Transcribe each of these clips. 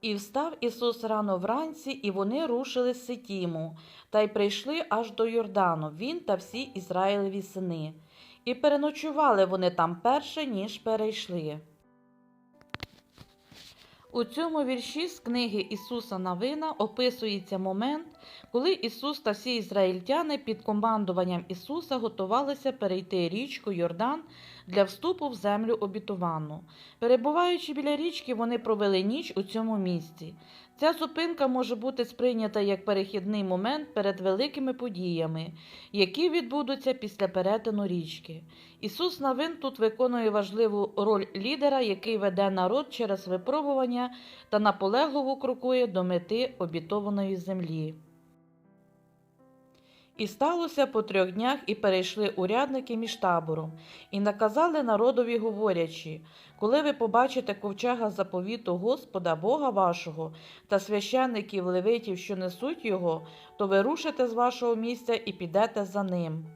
І встав Ісус рано вранці, і вони рушили з Ситіму, та й прийшли аж до Йордану, він та всі Ізраїлеві сини. І переночували вони там перше, ніж перейшли. У цьому вірші з книги Ісуса Навина описується момент, коли Ісус та всі ізраїльтяни під командуванням Ісуса готувалися перейти річку Йордан для вступу в землю обітовану. Перебуваючи біля річки, вони провели ніч у цьому місці. Ця зупинка може бути сприйнята як перехідний момент перед великими подіями, які відбудуться після перетину річки. Ісус Навин тут виконує важливу роль лідера, який веде народ через випробування та наполегливо крокує до мети обітованої землі. І сталося по трьох днях, і перейшли урядники між табором, і наказали народові, говорячи: коли ви побачите ковчега заповіту Господа Бога вашого та священників левитів, що несуть його, то ви рушите з вашого місця і підете за ним.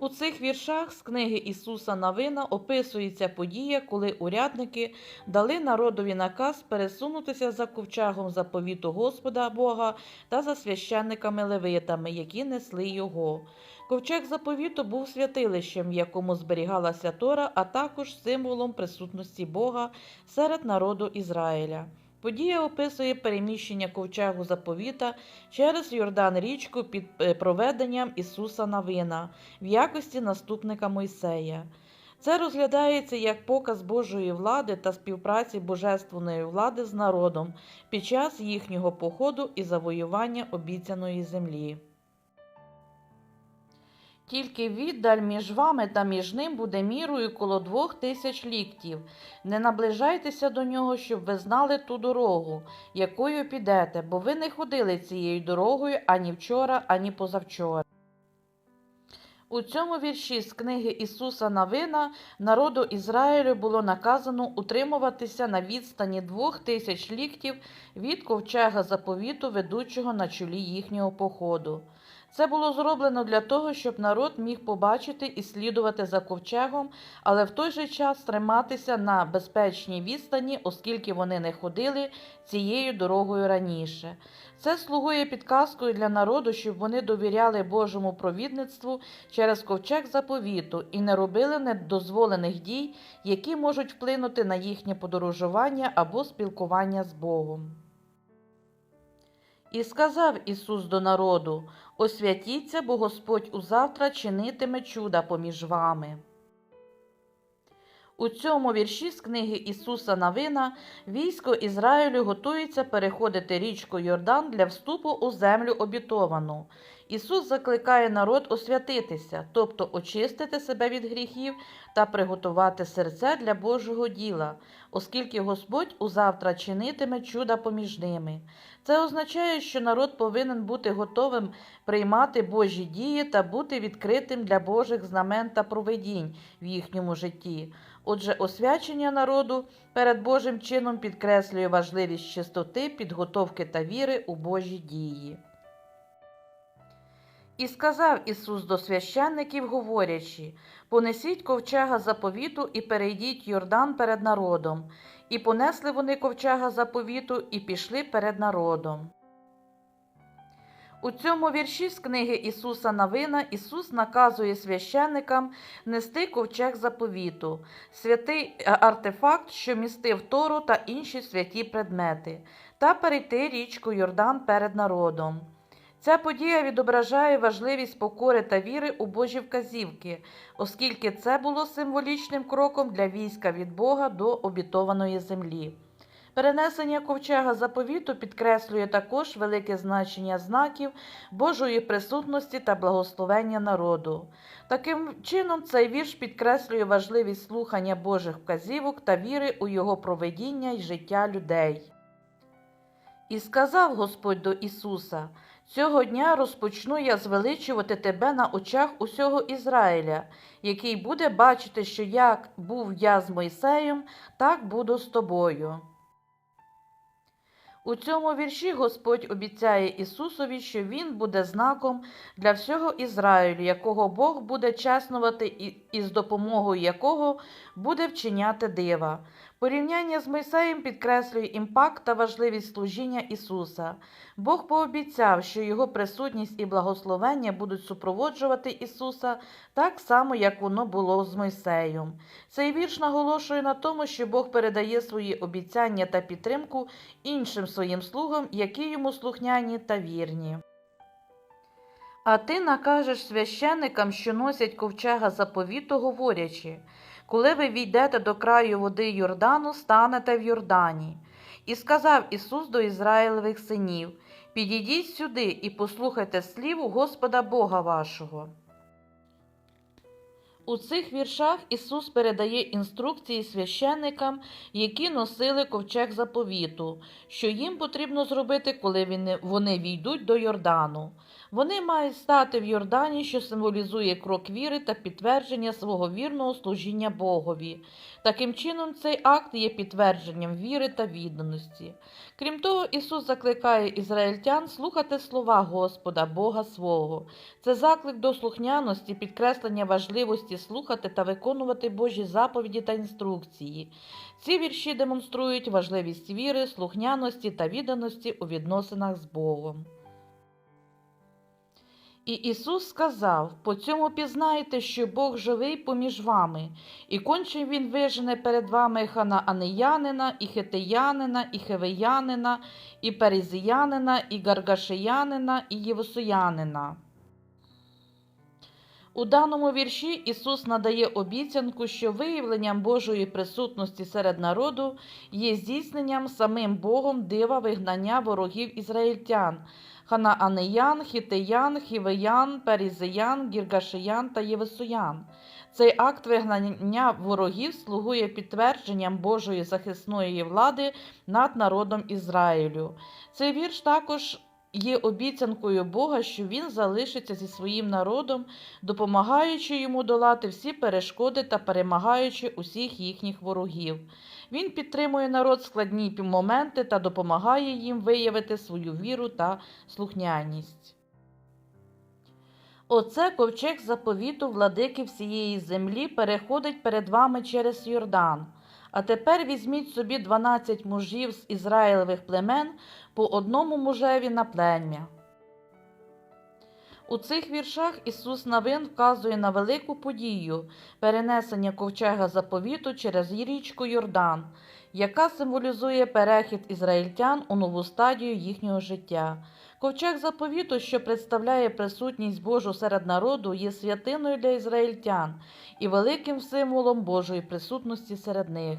У цих віршах з книги Ісуса Навина описується подія, коли урядники дали народові наказ пересунутися за ковчегом заповіту Господа Бога та за священниками левитами, які несли його. Ковчег заповіту був святилищем, в якому зберігалася Тора, а також символом присутності Бога серед народу Ізраїля. Подія описує переміщення ковчегу заповіта через Йордан річку під е, проведенням Ісуса Навина в якості наступника Мойсея. Це розглядається як показ Божої влади та співпраці божественної влади з народом під час їхнього походу і завоювання обіцяної землі. Тільки віддаль між вами та між ним буде мірою коло двох тисяч ліктів. Не наближайтеся до нього, щоб ви знали ту дорогу, якою підете, бо ви не ходили цією дорогою ані вчора, ані позавчора. У цьому вірші з книги Ісуса Навина народу Ізраїлю було наказано утримуватися на відстані двох тисяч ліктів від ковчега заповіту, ведучого на чолі їхнього походу. Це було зроблено для того, щоб народ міг побачити і слідувати за ковчегом, але в той же час триматися на безпечній відстані, оскільки вони не ходили цією дорогою раніше. Це слугує підказкою для народу, щоб вони довіряли Божому провідництву через ковчег заповіту і не робили недозволених дій, які можуть вплинути на їхнє подорожування або спілкування з Богом. І сказав Ісус до народу: Освятіться, бо Господь узавтра чинитиме чуда поміж вами. У цьому вірші з книги Ісуса Навина військо Ізраїлю готується переходити річку Йордан для вступу у землю обітовану. Ісус закликає народ освятитися, тобто очистити себе від гріхів та приготувати серце для Божого діла, оскільки Господь узавтра чинитиме чуда поміж ними. Це означає, що народ повинен бути готовим приймати Божі дії та бути відкритим для Божих знамен та провидінь в їхньому житті. Отже, освячення народу перед Божим чином підкреслює важливість чистоти, підготовки та віри у Божі дії. І сказав Ісус до священників, говорячи: Понесіть ковчега заповіту і перейдіть Йордан перед народом. І понесли вони ковчега заповіту і пішли перед народом. У цьому вірші з книги Ісуса Навина Ісус наказує священникам нести ковчег заповіту, святий артефакт, що містив Тору та інші святі предмети, та перейти річку Йордан перед народом. Ця подія відображає важливість покори та віри у Божі вказівки, оскільки це було символічним кроком для війська від Бога до обітованої землі. Перенесення ковчега заповіту підкреслює також велике значення знаків Божої присутності та благословення народу. Таким чином, цей вірш підкреслює важливість слухання Божих вказівок та віри у його проведіння й життя людей. І сказав Господь до Ісуса: Цього дня розпочну я звеличувати тебе на очах усього Ізраїля, який буде бачити, що як був я з Мойсеєм, так буду з тобою. У цьому вірші Господь обіцяє Ісусові, що Він буде знаком для всього Ізраїлю, якого Бог буде чеснувати і, з допомогою якого буде вчиняти дива. Порівняння з Мойсеєм підкреслює імпакт та важливість служіння Ісуса. Бог пообіцяв, що Його присутність і благословення будуть супроводжувати Ісуса так само, як воно було з Мойсеєм. Цей вірш наголошує на тому, що Бог передає свої обіцяння та підтримку іншим своїм слугам, які йому слухняні та вірні. А ти накажеш священикам, що носять ковчега заповіту, говорячи, коли ви війдете до краю води Йордану, станете в Йордані. І сказав Ісус до Ізраїлевих синів: Підійдіть сюди і послухайте слів Господа Бога вашого. У цих віршах Ісус передає інструкції священникам, які носили ковчег заповіту, що їм потрібно зробити, коли вони- війдуть до Йордану. Вони мають стати в Йордані, що символізує крок віри та підтвердження свого вірного служіння Богові. Таким чином, цей акт є підтвердженням віри та відданості. Крім того, Ісус закликає ізраїльтян слухати слова Господа, Бога свого. Це заклик до слухняності, підкреслення важливості слухати та виконувати Божі заповіді та інструкції. Ці вірші демонструють важливість віри, слухняності та відданості у відносинах з Богом. І Ісус сказав: по цьому пізнаєте, що Бог живий поміж вами, і конче Він вижене перед вами ханаанеянина, і хитиянина, і хевеянина, і перезіянина, і гаргашеянина, і євосоянина. У даному вірші Ісус надає обіцянку, що виявленням Божої присутності серед народу є здійсненням самим Богом дива вигнання ворогів ізраїльтян, ханаанеян, хітеян, хівеян, перізеян, гіргашеян та євесоян. Цей акт вигнання ворогів слугує підтвердженням Божої захисної влади над народом Ізраїлю. Цей вірш також є обіцянкою Бога, що Він залишиться зі своїм народом, допомагаючи йому долати всі перешкоди та перемагаючи усіх їхніх ворогів. Він підтримує народ в складні моменти та допомагає їм виявити свою віру та слухняність. Оце ковчег заповіту владики всієї землі переходить перед вами через Йордан. А тепер візьміть собі дванадцять мужів з Ізраїлевих племен по одному мужеві на плем'я. У цих віршах Ісус Навин вказує на велику подію перенесення ковчега заповіту через річку Йордан, яка символізує перехід ізраїльтян у нову стадію їхнього життя. Ковчег заповіту, що представляє присутність Божу серед народу, є святиною для ізраїльтян і великим символом Божої присутності серед них.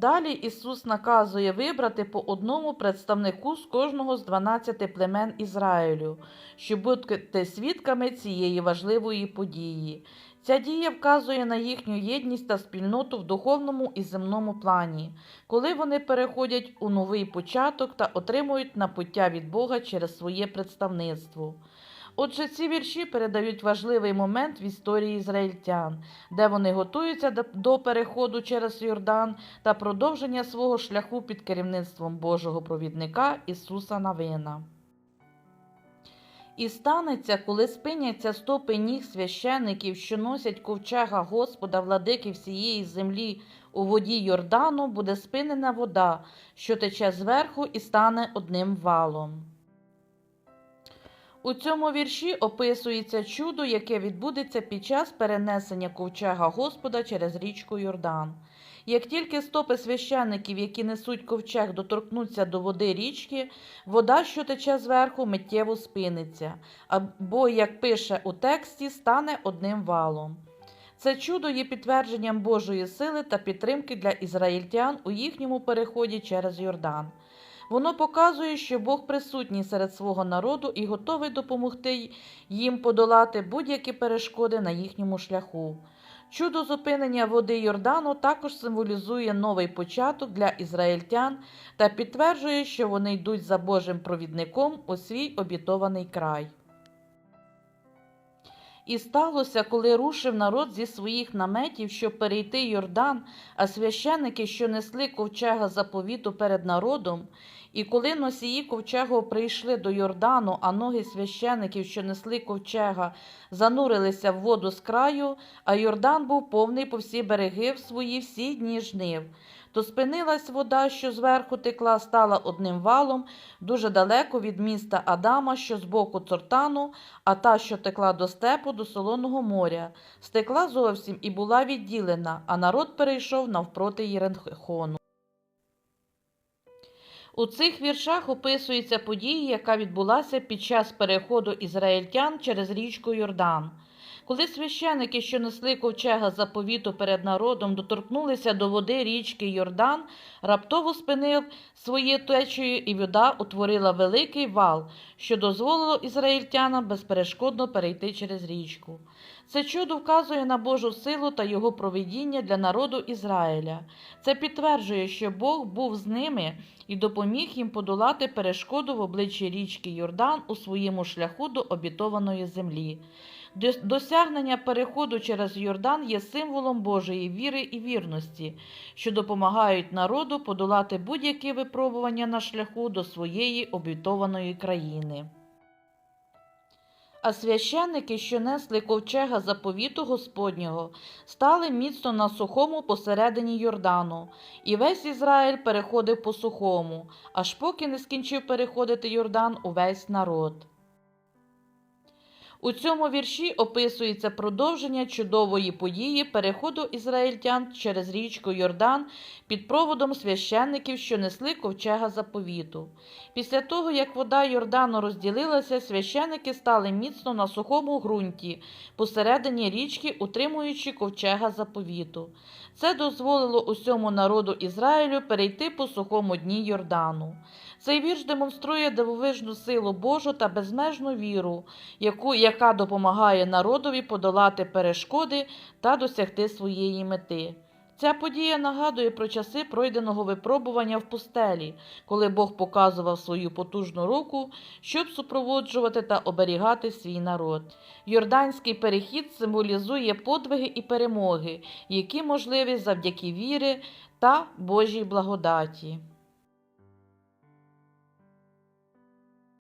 Далі Ісус наказує вибрати по одному представнику з кожного з 12 племен Ізраїлю, щоб бути свідками цієї важливої події. Ця дія вказує на їхню єдність та спільноту в духовному і земному плані, коли вони переходять у новий початок та отримують напуття від Бога через своє представництво. Отже, ці вірші передають важливий момент в історії ізраїльтян, де вони готуються до- переходу через Йордан та продовження свого шляху під керівництвом Божого провідника Ісуса Навина. І станеться, коли спиняться стопи ніг священиків, що носять ковчега Господа, владики всієї землі у воді Йордану, буде спинена вода, що тече зверху і стане одним валом. У цьому вірші описується чудо, яке відбудеться під час перенесення ковчега Господа через річку Йордан. Як тільки стопи священиків, які несуть ковчег, доторкнуться до води річки, вода, що тече зверху, миттєво спиниться, або, як пише у тексті, стане одним валом. Це чудо є підтвердженням Божої сили та підтримки для ізраїльтян у їхньому переході через Йордан. Воно показує, що Бог присутній серед свого народу і готовий допомогти їм подолати будь-які перешкоди на їхньому шляху. Чудо зупинення води Йордану також символізує новий початок для ізраїльтян та підтверджує, що вони йдуть за Божим провідником у свій обітований край. І сталося, коли рушив народ зі своїх наметів, щоб перейти Йордан, а священики, що несли ковчега заповіту перед народом, і коли носії ковчегу прийшли до Йордану, а ноги священиків, що несли ковчега, занурилися в воду з краю, а Йордан був повний по всі береги в свої всі дні жнив. То спинилась вода, що зверху текла, стала одним валом дуже далеко від міста Адама, що з боку Цортану, а та, що текла до степу, до солоного моря, стекла зовсім і була відділена, а народ перейшов навпроти Єрихону. У цих віршах описується подія, яка відбулася під час переходу ізраїльтян через річку Йордан. Коли священики, що несли ковчега заповіту перед народом, доторкнулися до води річки Йордан, раптово спинив своє течію, і вода утворила великий вал, що дозволило ізраїльтянам безперешкодно перейти через річку. Це чудо вказує на Божу силу та його провидіння для народу Ізраїля. Це підтверджує, що Бог був з ними і допоміг їм подолати перешкоду в обличчі річки Йордан у своєму шляху до обітованої землі. Дос- Досягнення переходу через Йордан є символом Божої віри і вірності, що допомагають народу подолати будь-які випробування на шляху до своєї обітованої країни. А священники, що несли ковчега заповіту Господнього, стали міцно на сухому посередині Йордану, і весь Ізраїль переходив по сухому, аж поки не скінчив переходити Йордан увесь народ. У цьому вірші описується продовження чудової події переходу ізраїльтян через річку Йордан під проводом священників, що несли ковчега заповіту. Після того, як вода Йордану розділилася, священники стали міцно на сухому ґрунті посередині річки, утримуючи ковчега заповіту. Це дозволило усьому народу Ізраїлю перейти по сухому дні Йордану. Цей вірш демонструє дивовижну силу Божу та безмежну віру, яку, яка допомагає народові подолати перешкоди та досягти своєї мети. Ця подія нагадує про часи пройденого випробування в пустелі, коли Бог показував свою потужну руку, щоб супроводжувати та оберігати свій народ. Йорданський перехід символізує подвиги і перемоги, які можливі завдяки віри та Божій благодаті.